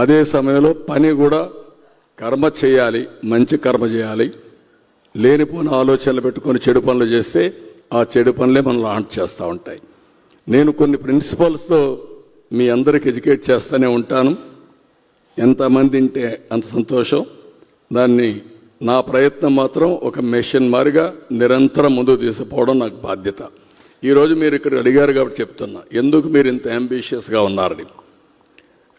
అదే సమయంలో పని కూడా కర్మ చేయాలి మంచి కర్మ చేయాలి. లేనిపోయిన ఆలోచనలు పెట్టుకొని చెడు పనులు చేస్తే ఆ చెడు పనులే మనం లాంచ్ చేస్తూ ఉంటాయి. నేను కొన్ని ప్రిన్సిపల్స్తో మీ అందరికి ఎడ్యుకేట్ చేస్తూనే ఉంటాను. ఎంతమంది ఉంటే అంత సంతోషం. దాన్ని నా ప్రయత్నం మాత్రం ఒక మెషిన్ మారిగా నిరంతరం ముందుకు తీసుకుపోవడం నాకు బాధ్యత. ఈరోజు మీరు ఇక్కడ అడిగారు కాబట్టి చెప్తున్నా. ఎందుకు మీరు ఇంత అంబిషియస్గా ఉన్నారని?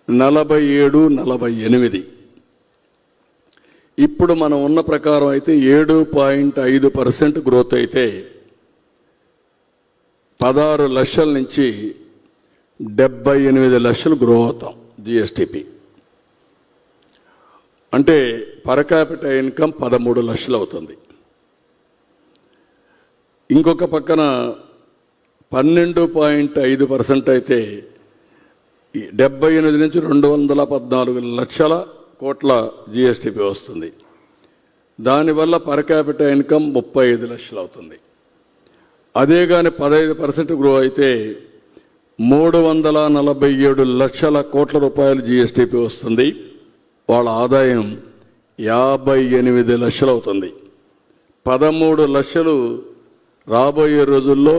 నలభై ఏడు నలభై ఎనిమిది. ఇప్పుడు మనం ఉన్న ప్రకారం అయితే ఏడు పాయింట్ ఐదు పర్సెంట్ గ్రోత్ అయితే పదహారు లక్షల నుంచి డెబ్బై ఎనిమిది లక్షలు గ్రో అవుతాం జిఎస్టిపి. అంటే పర్ ఇన్కమ్ పదమూడు లక్షలు అవుతుంది. ఇంకొక పక్కన పన్నెండు పాయింట్ ఐదు పర్సెంట్ అయితే డెబ్బై ఎనిమిది నుంచి రెండు వందల పద్నాలుగు లక్షల కోట్ల జిఎస్టిపి వస్తుంది. దానివల్ల పర్ క్యాపిటల్ ఇన్కమ్ ముప్పై ఐదు లక్షలు అవుతుంది అదే కానీ పదహైదు పర్సెంట్ గ్రో అయితే మూడు వందల నలభై ఏడు లక్షల కోట్ల రూపాయలు జిఎస్టిపి వస్తుంది. వాళ్ళ ఆదాయం యాభై ఎనిమిది లక్షలు అవుతుంది పదమూడు లక్షలు రాబోయే రోజుల్లో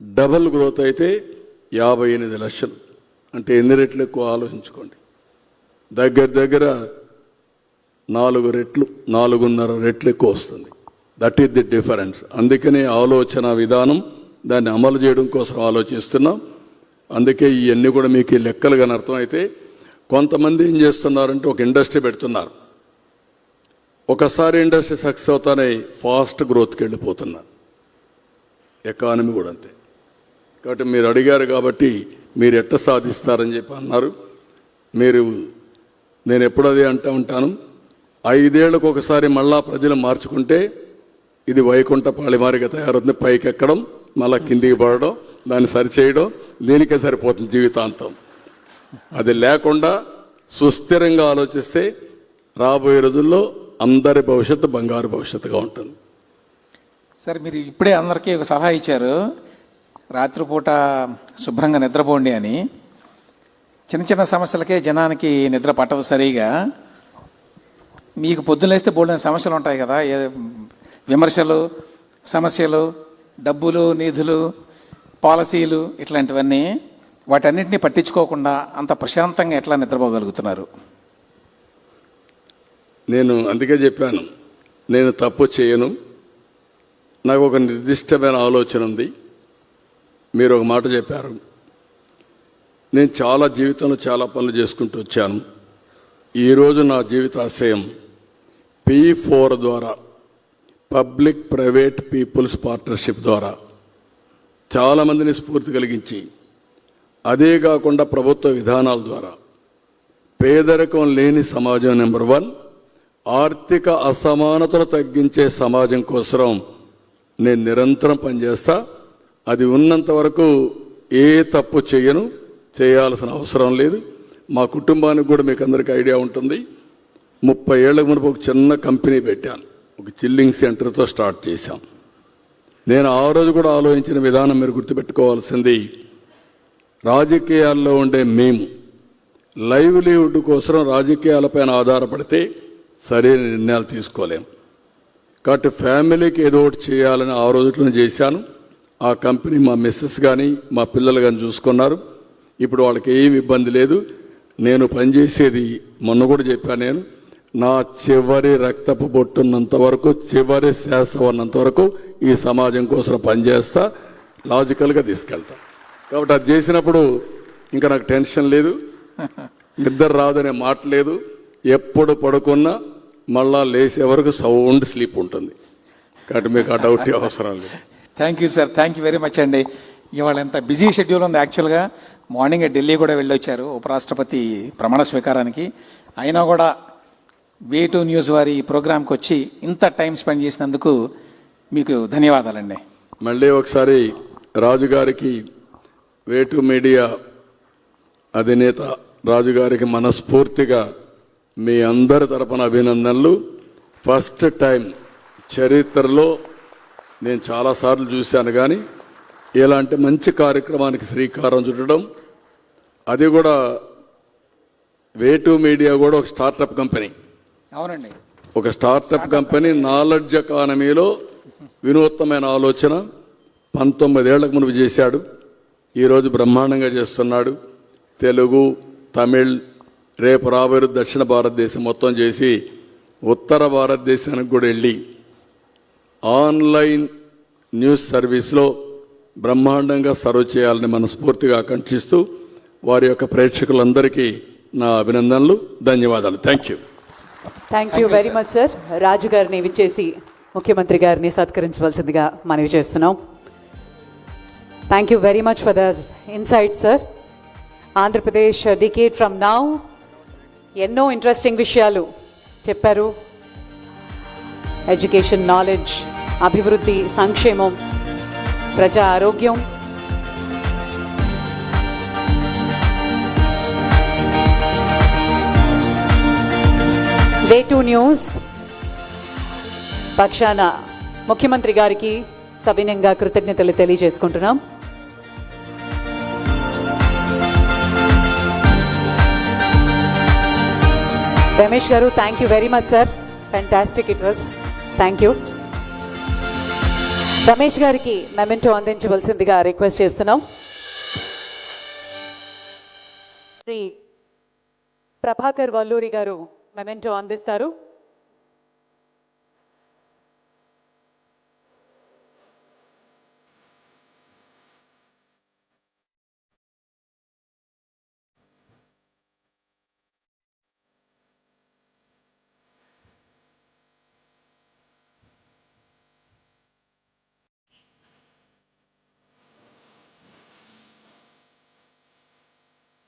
డబుల్ గ్రోత్ అయితే యాభై ఎనిమిది లక్షలు. అంటే ఎన్ని రెట్లు ఎక్కువ ఆలోచించుకోండి. దగ్గర దగ్గర నాలుగు రెట్లు నాలుగున్నర రెట్లు ఎక్కువ వస్తుంది. దట్ ఈస్ ది డిఫరెన్స్ అందుకనే ఆలోచన విధానం దాన్ని అమలు చేయడం కోసం ఆలోచిస్తున్నాం. అందుకే ఇవన్నీ కూడా మీకు ఈ లెక్కలు కానీ అర్థమైతే కొంతమంది ఏం చేస్తున్నారంటే ఒక ఇండస్ట్రీ పెడుతున్నారు. ఒకసారి ఇండస్ట్రీ సక్సెస్ అవుతానే ఫాస్ట్ గ్రోత్కి వెళ్ళిపోతున్నారు. ఎకానమీ కూడా అంతే. కాబట్టి మీరు అడిగారు కాబట్టి మీరు ఎట్ట సాధిస్తారని చెప్పి అన్నారు. మీరు నేను ఎప్పుడు అదే అంటూ ఉంటాను. ఐదేళ్ళకు ఒకసారి మళ్ళా ప్రజలు మార్చుకుంటే ఇది వైకుంఠ పాళిమారిగా తయారవుతుంది. పైకి ఎక్కడం మళ్ళా కిందికి పడడం దాన్ని సరిచేయడం దీనికే సరిపోతుంది జీవితాంతం. అది లేకుండా సుస్థిరంగా ఆలోచిస్తే రాబోయే రోజుల్లో అందరి భవిష్యత్తు బంగారు భవిష్యత్తుగా ఉంటుంది. సార్ మీరు ఇప్పుడే అందరికీ ఒక సలహా ఇచ్చారు. రాత్రిపూట శుభ్రంగా నిద్రపోండి అని చిన్న చిన్న సమస్యలకే జనానికి నిద్ర పట్టదు సరిగా. మీకు పొద్దున్నేస్తే లేస్తే సమస్యలు ఉంటాయి కదా. ఏ విమర్శలు సమస్యలు డబ్బులు నిధులు పాలసీలు ఇట్లాంటివన్నీ వాటన్నిటిని పట్టించుకోకుండా అంత ప్రశాంతంగా ఎట్లా నిద్రపోగలుగుతున్నారు? నేను అందుకే చెప్పాను నేను తప్పు చేయను. నాకు ఒక నిర్దిష్టమైన ఆలోచన ఉంది. మీరు ఒక మాట చెప్పారు. నేను చాలా జీవితంలో చాలా పనులు చేసుకుంటూ వచ్చాను. ఈరోజు నా జీవితాశయం పీ ఫోర్ ద్వారా పబ్లిక్ ప్రైవేట్ పీపుల్స్ పార్ట్నర్షిప్ ద్వారా చాలామందిని స్ఫూర్తి కలిగించి అదే కాకుండా ప్రభుత్వ విధానాల ద్వారా పేదరికం లేని సమాజం నెంబర్ వన్ ఆర్థిక అసమానతలు తగ్గించే సమాజం కోసం నేను నిరంతరం పనిచేస్తా. అది ఉన్నంత వరకు ఏ తప్పు చేయను చేయాల్సిన అవసరం లేదు. మా కుటుంబానికి కూడా మీకు అందరికీ ఐడియా ఉంటుంది. ముప్పై ఏళ్ళ మునుపు ఒక చిన్న కంపెనీ పెట్టాను. ఒక చిల్లింగ్ సెంటర్తో స్టార్ట్ చేశాం. నేను ఆ రోజు కూడా ఆలోచించిన విధానం మీరు గుర్తుపెట్టుకోవాల్సింది రాజకీయాల్లో ఉండే మేము లైవ్లీవుడ్ కోసం రాజకీయాలపైన ఆధారపడితే సరైన నిర్ణయాలు తీసుకోలేం. కాబట్టి ఫ్యామిలీకి ఏదో ఒకటి చేయాలని ఆ రోజులను చేశాను. ఆ కంపెనీ మా మిస్సెస్ కానీ మా పిల్లలు కానీ చూసుకున్నారు. ఇప్పుడు వాళ్ళకి ఏమి ఇబ్బంది లేదు. నేను పనిచేసేది మొన్న కూడా చెప్పాను నేను నా చివరి రక్తపు బొట్టున్నంత వరకు చివరి శ్వాస ఉన్నంత వరకు ఈ సమాజం కోసం పనిచేస్తా లాజికల్గా తీసుకెళ్తా. కాబట్టి అది చేసినప్పుడు ఇంకా నాకు టెన్షన్ లేదు. నిద్ర రాదనే మాట లేదు. ఎప్పుడు పడుకున్నా మళ్ళా లేసే వరకు సౌండ్ స్లీప్ ఉంటుంది. కాబట్టి మీకు ఆ డౌట్ అవసరం లేదు. Thank you sir thank you very much అండి. ఇవాళ ఎంత బిజీ షెడ్యూల్ ఉంది యాక్చువల్గా మార్నింగ్ ఢిల్లీ కూడా వెళ్ళొచ్చారు ఉపరాష్ట్రపతి ప్రమాణ స్వీకారానికి. అయినా కూడా వే టూ న్యూస్ వారి ఈ ప్రోగ్రాంకి వచ్చి ఇంత టైం స్పెండ్ చేసినందుకు మీకు ధన్యవాదాలండి. మళ్ళీ ఒకసారి రాజుగారికి టూ మీడియా అధినేత రాజుగారికి మనస్ఫూర్తిగా మీ అందరి తరపున అభినందనలు. ఫస్ట్ టైం చరిత్రలో నేను చాలాసార్లు చూశాను కానీ ఇలాంటి మంచి కార్యక్రమానికి శ్రీకారం చుట్టడం అది కూడా వేటు మీడియా కూడా ఒక స్టార్టప్ కంపెనీ. అవునండి. ఒక స్టార్టప్ కంపెనీ నాలెడ్జ్ ఎకానమీలో వినూత్నమైన ఆలోచన పంతొమ్మిదేళ్ళకు మునుపు చేశాడు. ఈరోజు బ్రహ్మాండంగా చేస్తున్నాడు. తెలుగు తమిళ్ రేపు రాబోయే దక్షిణ భారతదేశం మొత్తం చేసి ఉత్తర భారతదేశానికి కూడా వెళ్ళి ఆన్లైన్ న్యూస్ సర్వీస్లో బ్రహ్మాండంగా సర్వ్ చేయాలని మనస్ఫూర్తిగా ఆకాంక్షిస్తూ వారి యొక్క ప్రేక్షకులందరికీ నా అభినందనలు ధన్యవాదాలు. Thank you thank you very much sir Raju గారిని విచ్చేసి ముఖ్యమంత్రి గారిని సత్కరించవలసిందిగా మనవి చేస్తున్నాం. Thank you very much for the insight sir Andhra Pradesh decade from now ఎన్నో ఇంట్రెస్టింగ్ విషయాలు చెప్పారు. ఎడ్యుకేషన్ నాలెడ్జ్ అభివృద్ధి సంక్షేమం ప్రజా ఆరోగ్యం. డే టూ న్యూస్ పక్షాన ముఖ్యమంత్రి గారికి సవినయంగా కృతజ్ఞతలు తెలియజేసుకుంటున్నాం. రమేష్ గారు thank you very much sir fantastic it was thank you Ramesh గారికి మెమెంటో అందించవలసిందిగా రిక్వెస్ట్ చేస్తున్నాం. శ్రీ ప్రభాకర్ వల్లూరి గారు మెమెంటో అందిస్తారు.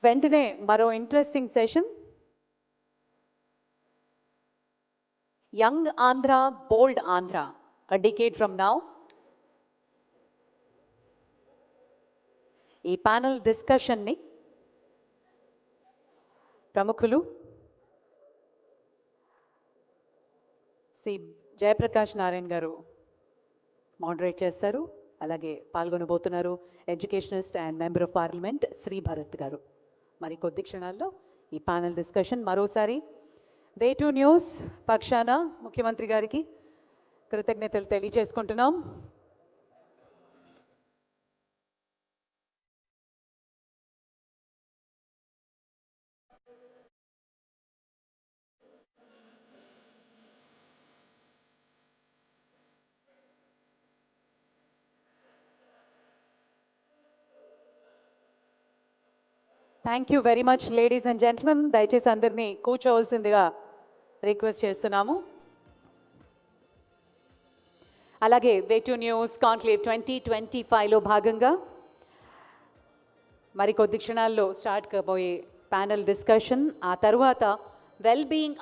వెంటనే మరో interesting session young Andhra bold Andhra a decade from now ఈ ప్యానల్ డిస్కషన్ని ప్రముఖులు శ్రీ జయప్రకాష్ నారాయణ గారు మోడరేట్ చేస్తారు. అలాగే పాల్గొనబోతున్నారు educationist and member of parliament Shri Bharat గారు. మరి కొద్ది క్షణాల్లో ఈ ప్యానల్ డిస్కషన్ మరోసారి. దే టు న్యూస్ పక్షాన ముఖ్యమంత్రి గారికి కృతజ్ఞతలు తెలియజేసుకుంటున్నాం. Thank you very much ladies and gentlemen దయచేసి అందరినీ కూర్చోవలసిందిగా రిక్వెస్ట్ చేస్తున్నాము. అలాగే way two news conclave twenty twenty ఫైవ్లో భాగంగా మరి కొద్ది క్షణాల్లో స్టార్ట్ కాబోయే ప్యానల్ డిస్కషన్ ఆ తర్వాత వెల్ బీయింగ్